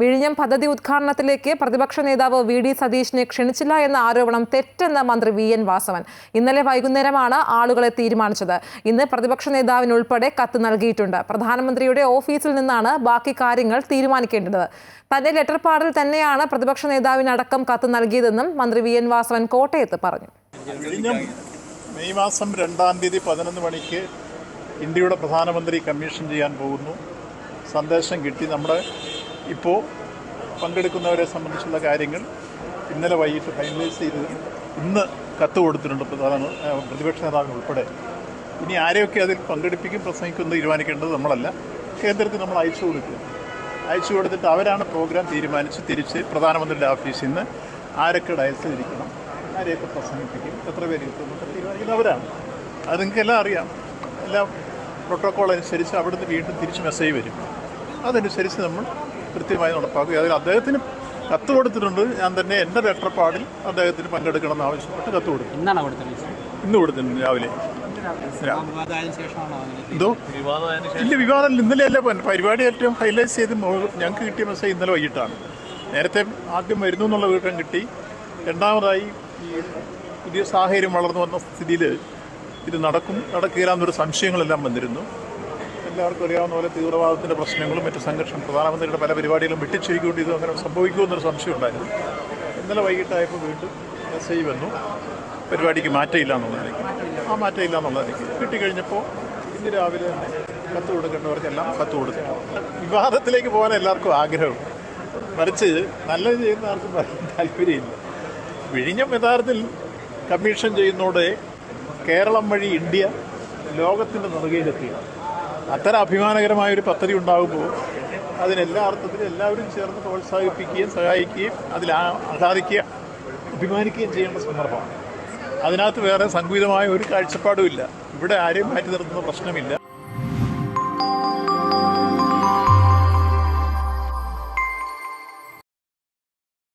വിഴിഞ്ഞം പദ്ധതി ഉദ്ഘാടനത്തിലേക്ക് പ്രതിപക്ഷ നേതാവ് വി ഡി സതീഷിനെ ക്ഷണിച്ചില്ല എന്ന ആരോപണം തെറ്റെന്ന് മന്ത്രി വി എൻ വാസവൻ. ഇന്നലെ വൈകുന്നേരമാണ് ആളുകളെ തീരുമാനിച്ചത്. ഇന്ന് പ്രതിപക്ഷ നേതാവിനുൾപ്പെടെ കത്ത് നൽകിയിട്ടുണ്ട്. പ്രധാനമന്ത്രിയുടെ ഓഫീസിൽ നിന്നാണ് ബാക്കി കാര്യങ്ങൾ തീരുമാനിക്കേണ്ടത്. തന്റെ ലെറ്റർ പാഡിൽ തന്നെയാണ് പ്രതിപക്ഷ നേതാവിനടക്കം കത്ത് നൽകിയതെന്നും മന്ത്രി വി എൻ വാസവൻ കോട്ടയത്ത് പറഞ്ഞു. മെയ് മാസം രണ്ടാം തീയതി പതിനൊന്ന് മണിക്ക് ഇന്ത്യയുടെ പ്രധാനമന്ത്രി കമ്മീഷൻ ചെയ്യാൻ പോകുന്നു. സന്ദേശം കിട്ടി. നമ്മുടെ ഇപ്പോൾ പങ്കെടുക്കുന്നവരെ സംബന്ധിച്ചുള്ള കാര്യങ്ങൾ ഇന്നലെ വൈകിട്ട് ഫൈനലൈസ് ചെയ്ത് ഇന്ന് കത്ത് കൊടുത്തിട്ടുണ്ട് പ്രധാന പ്രതിപക്ഷ നേതാവിന് ഉൾപ്പെടെ. ഇനി ആരെയൊക്കെ അതിൽ പങ്കെടുപ്പിക്കും പ്രസംഗിക്കും തീരുമാനിക്കേണ്ടത് നമ്മളല്ല. കേന്ദ്രത്തിൽ നമ്മൾ അയച്ചു കൊടുക്കുക. അയച്ചു കൊടുത്തിട്ട് അവരാണ് പ്രോഗ്രാം തീരുമാനിച്ച് തിരിച്ച് പ്രധാനമന്ത്രിയുടെ ഓഫീസിൽ നിന്ന് ആരൊക്കെ ഡയസിലിരിക്കണം ആരെയൊക്കെ പ്രസംഗിപ്പിക്കും എത്ര പേര് കിട്ടും തീരുമാനിക്കുന്നത് അവരാണ്. അത് നിങ്ങൾക്കെല്ലാം അറിയാം. എല്ലാം പ്രോട്ടോക്കോൾ അനുസരിച്ച് അവിടുന്ന് വീണ്ടും തിരിച്ച് മെസ്സേജ് വരും. അതനുസരിച്ച് നമ്മൾ കൃത്യമായി നടപ്പാക്കുക അതിൽ അദ്ദേഹത്തിന് കത്ത് കൊടുത്തിട്ടുണ്ട്. ഞാൻ തന്നെ എന്റെ രക്ഷപ്പാടിൽ പാടിൽ അദ്ദേഹത്തിന് പങ്കെടുക്കണമെന്ന് ആവശ്യപ്പെട്ട് കത്ത് കൊടുക്കും എന്നാണ് ഇന്ന് കൊടുത്തിട്ടുണ്ട് രാവിലെ. എന്തോ? ഇല്ല വിവാദം ഇന്നലെ അല്ല പരിപാടി ഏറ്റവും ഹൈലൈറ്റ് ചെയ്ത് ഞങ്ങൾക്ക് കിട്ടിയ മെസ്സേജ് ഇന്നലെ വൈകിട്ടാണ്. നേരത്തെ ആദ്യം വരുന്നു എന്നുള്ള വിവരം കിട്ടി. രണ്ടാമതായി ഈ പുതിയ സാഹചര്യം വളർന്നു വന്ന സ്ഥിതിയിൽ ഇത് നടക്കും. നടക്കില്ല എന്നൊരു സംശയങ്ങളെല്ലാം വന്നിരുന്നു. എല്ലാവർക്കും അറിയാവുന്ന പോലെ തീവ്രവാദത്തിന്റെ പ്രശ്നങ്ങളും മറ്റു സംഘർഷം പ്രധാനമന്ത്രിയുടെ പല പരിപാടികളും വെട്ടിച്ചുരുക്കൊണ്ട് ഇത് അങ്ങനെ സംഭവിക്കുമെന്നൊരു സംശയം ഉണ്ടായിരുന്നു. ഇന്നലെ വൈകിട്ടായപ്പോൾ വീണ്ടും മെസ്സേജ് വന്നു. പരിപാടിക്ക് മാറ്റമില്ല എന്നുള്ളതായിരിക്കും ആ മാറ്റമില്ല എന്നുള്ളതായിരിക്കും കിട്ടിക്കഴിഞ്ഞപ്പോൾ ഇന്ന് രാവിലെ തന്നെ കത്ത് കൊടുക്കേണ്ടവർക്കെല്ലാം കത്ത് കൊടുത്തിട്ടുണ്ട് വിവാദത്തിലേക്ക് പോകാൻ എല്ലാവർക്കും ആഗ്രഹം. മറിച്ച് നല്ലത് ചെയ്യുന്ന ആർക്കും താല്പര്യമില്ല. വിഴിഞ്ഞം യഥാർത്ഥത്തിൽ കമ്മീഷൻ ചെയ്യുന്നതോടെ കേരളം വഴി ഇന്ത്യ ലോകത്തിന്റെ നെറുകയിലെത്തിയാണ് അത്തരം അഭിമാനകരമായ ഒരു പദ്ധതി ഉണ്ടാകുമ്പോൾ അതിനെല്ലാ അർത്ഥത്തിലും എല്ലാവരും ചേർന്ന് പ്രോത്സാഹിപ്പിക്കുകയും സഹായിക്കുകയും അതിൽ ആഹ്ലാദിക്കുക അഭിമാനിക്കുകയും ചെയ്യേണ്ട സന്ദർഭമാണ്. അതിനകത്ത് വേറെ സംഗീതമായ ഒരു കാഴ്ചപ്പാടുമില്ല ഇവിടെ ആരെയും മാറ്റി നിർത്തുന്ന പ്രശ്നമില്ല.